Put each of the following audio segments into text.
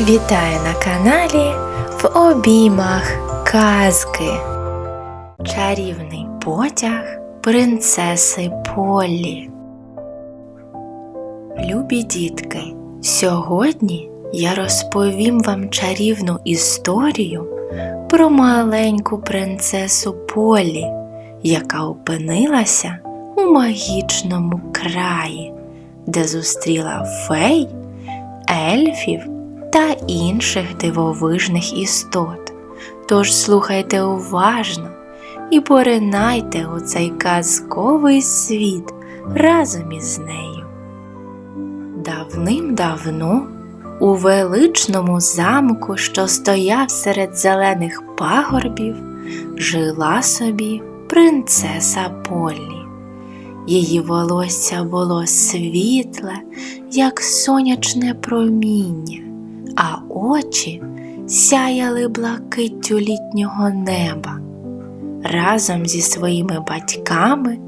Вітаю на каналі в обіймах казки. Чарівний потяг принцеси Поллі. Любі дітки, сьогодні я розповім вам чарівну історію про маленьку принцесу Полі, яка опинилася у магічному краї, де зустріла фей, ельфів та інших дивовижних істот. Тож слухайте уважно і поринайте у цей казковий світ разом із нею. Давним-давно у величному замку, що стояв серед зелених пагорбів, жила собі принцеса Поллі. Її волосся було світле, як сонячне проміння, а очі сяяли блакиттю літнього неба. Разом зі своїми батьками,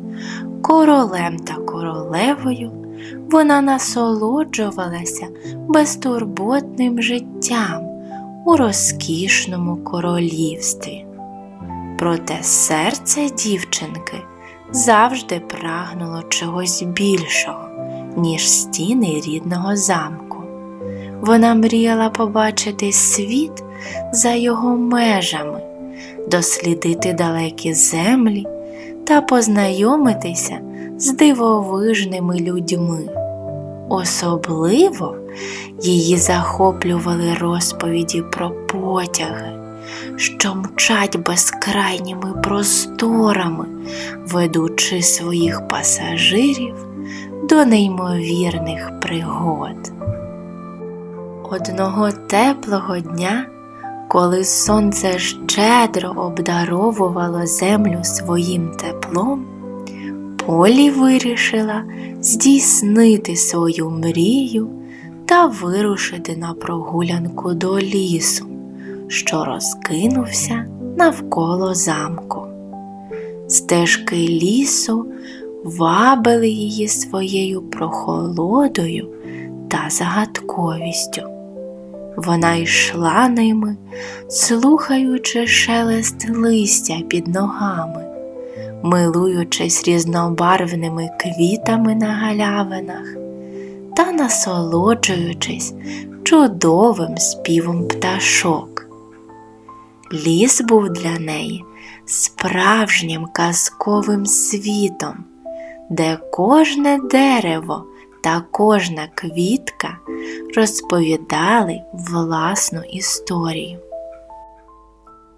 королем та королевою, вона насолоджувалася безтурботним життям у розкішному королівстві. Проте серце дівчинки завжди прагнуло чогось більшого, ніж стіни рідного замку. Вона мріяла побачити світ за його межами, дослідити далекі землі та познайомитися з дивовижними людьми. Особливо її захоплювали розповіді про потяги, що мчать безкрайніми просторами, ведучи своїх пасажирів до неймовірних пригод. Одного теплого дня, коли сонце щедро обдаровувало землю своїм теплом, Полі вирішила здійснити свою мрію та вирушити на прогулянку до лісу, що розкинувся навколо замку. Стежки лісу вабили її своєю прохолодою та загадковістю. Вона йшла ними, слухаючи шелест листя під ногами, милуючись різнобарвними квітами на галявинах та насолоджуючись чудовим співом пташок. Ліс був для неї справжнім казковим світом, де кожне дерево та кожна квітка розповідали власну історію.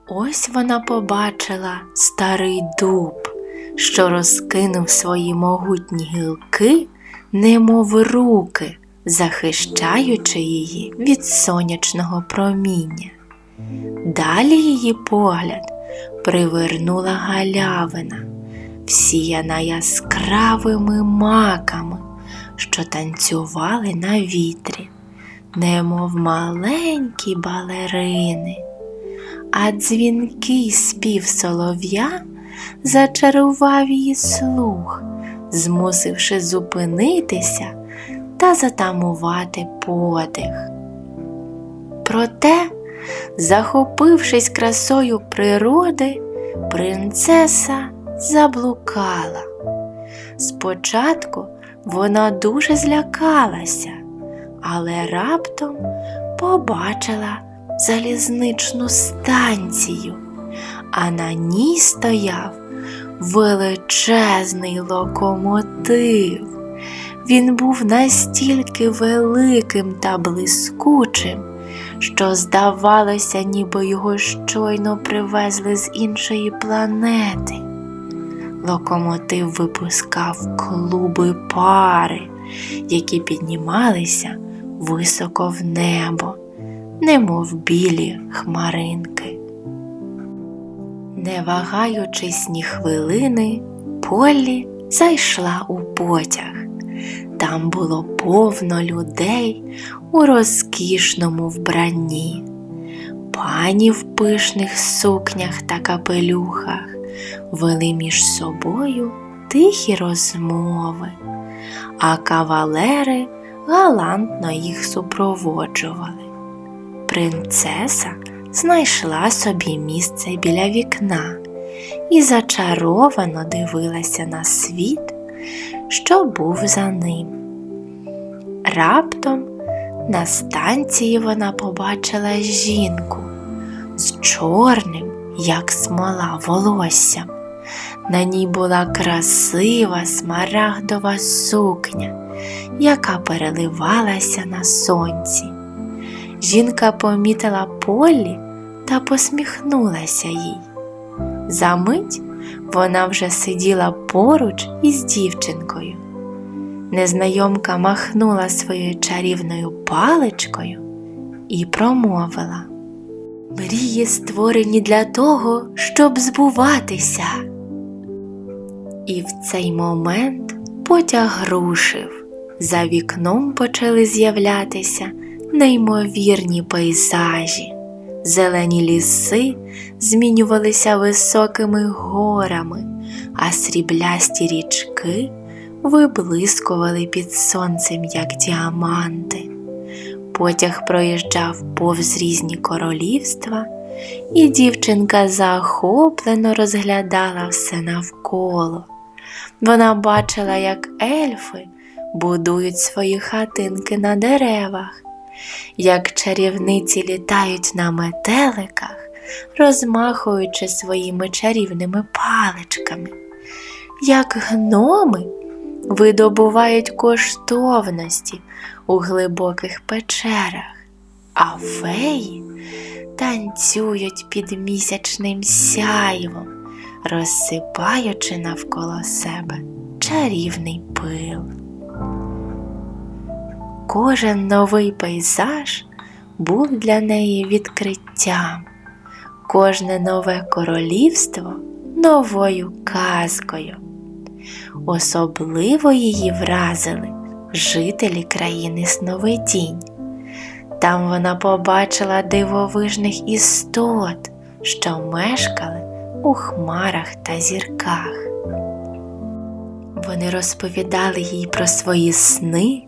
Ось вона побачила старий дуб, що розкинув свої могутні гілки, немов руки, захищаючи її від сонячного проміння. Далі її погляд привернула галявина, всіяна яскравими маками, що танцювали на вітрі, немов маленькі балерини, а дзвінкий спів солов'я зачарував її слух, змусивши зупинитися та затамувати подих. Проте, захопившись красою природи, принцеса заблукала. Спочатку вона дуже злякалася, але раптом побачила залізничну станцію, а на ній стояв величезний локомотив. Він був настільки великим та блискучим, що здавалося, ніби його щойно привезли з іншої планети. Локомотив випускав клуби пари, які піднімалися високо в небо, немов білі хмаринки. Не вагаючись ні хвилини, Поллі зайшла у потяг. Там було повно людей у розкішному вбранні, пані в пишних сукнях та капелюхах вели між собою тихі розмови, а кавалери галантно їх супроводжували. принцеса знайшла собі місце біля вікна і зачаровано дивилася на світ, що був за ним. Раптом на станції вона побачила жінку з чорним, як смола, волоссям. На ній була красива смарагдова сукня, яка переливалася на сонці. Жінка помітила Полі та посміхнулася їй. Замить вона вже сиділа поруч із дівчинкою. Незнайомка махнула своєю чарівною паличкою і промовила Мрії створені для того, щоб збуватися. І в цей момент потяг рушив. За вікном почали з'являтися неймовірні пейзажі. Зелені ліси змінювалися високими горами, а сріблясті річки виблискували під сонцем, як діаманти. Потяг проїжджав повз різні королівства, і дівчинка захоплено розглядала все навколо. Вона бачила, як ельфи будують свої хатинки на деревах, як чарівниці літають на метеликах, розмахуючи своїми чарівними паличками, як гноми видобувають коштовності у глибоких печерах, а феї танцюють під місячним сяйвом, розсипаючи навколо себе чарівний пил. Кожен новий пейзаж був для неї відкриттям, кожне нове королівство новою казкою. Особливо її вразили жителі країни Сновидінь. Там вона побачила дивовижних істот, що мешкали у хмарах та зірках. Вони розповідали їй про свої сни,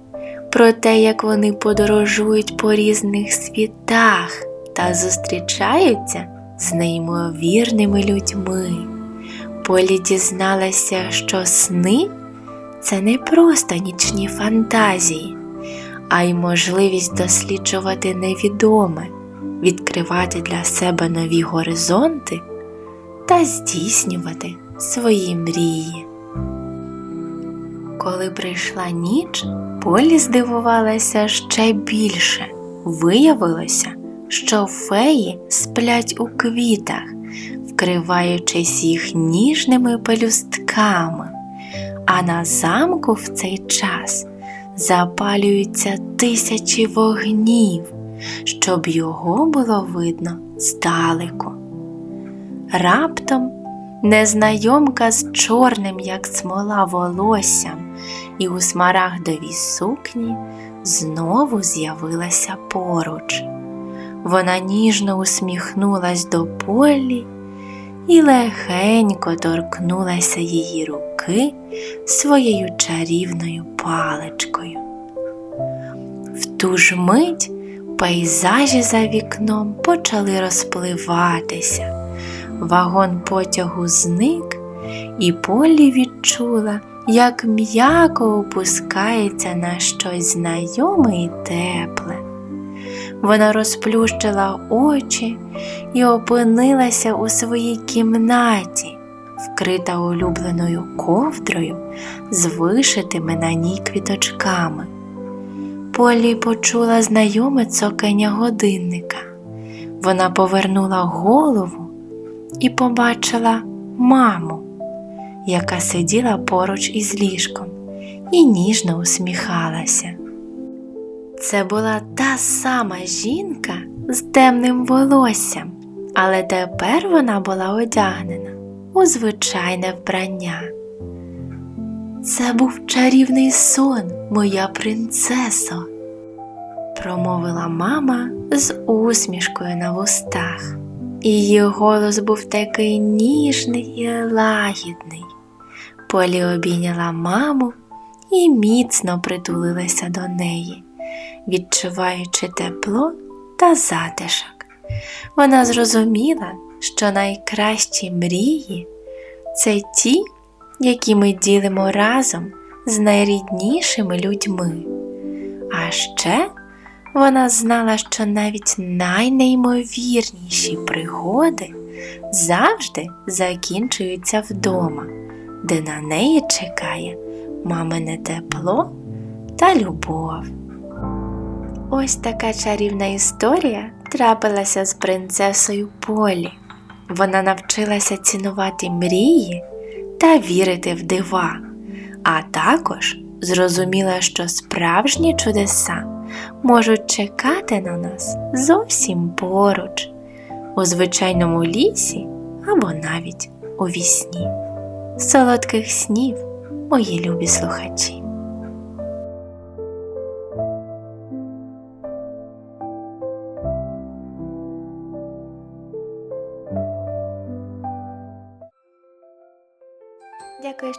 про те, як вони подорожують по різних світах та зустрічаються з неймовірними людьми. Полі дізналася, що сни це не просто нічні фантазії, а й можливість досліджувати невідоме, відкривати для себе нові горизонти та здійснювати свої мрії. Коли прийшла ніч, Полі здивувалася ще більше. Виявилося, що феї сплять у квітах, вкриваючись їх ніжними пелюстками, а на замку в цей час запалюються тисячі вогнів, щоб його було видно здалеку. Раптом незнайомка з чорним, як смола, волоссям і у смарагдовій сукні знову з'явилася поруч. Вона ніжно усміхнулась до Полі і легенько торкнулася її руки своєю чарівною паличкою. В ту ж мить пейзажі за вікном почали розпливатися. Вагон потягу зник, і Полі відчула, як м'яко опускається на щось знайоме і тепле. Вона розплющила очі і опинилася у своїй кімнаті, вкрита улюбленою ковдрою з вишитими на ній квіточками. Полі почула знайоме цокання годинника. Вона повернула голову і побачила маму, яка сиділа поруч із ліжком і ніжно усміхалася. Це була та сама жінка з темним волоссям, але тепер вона була одягнена у звичайне вбрання. Це був чарівний сон, моя принцесо, промовила мама з усмішкою на вустах. Її голос був такий ніжний і лагідний. Полі обійняла маму і міцно притулилася до неї, відчуваючи тепло та затишок. Вона зрозуміла, що найкращі мрії це ті, які ми ділимо разом з найріднішими людьми. А ще вона знала, що навіть найнеймовірніші пригоди завжди закінчуються вдома, де на неї чекає мамине тепло та любов. Ось така чарівна історія трапилася з принцесою Полі. Вона навчилася цінувати мрії та вірити в дива, а також зрозуміла, що справжні чудеса можуть чекати на нас зовсім поруч, у звичайному лісі або навіть у вісні. Солодких снів, мої любі слухачі!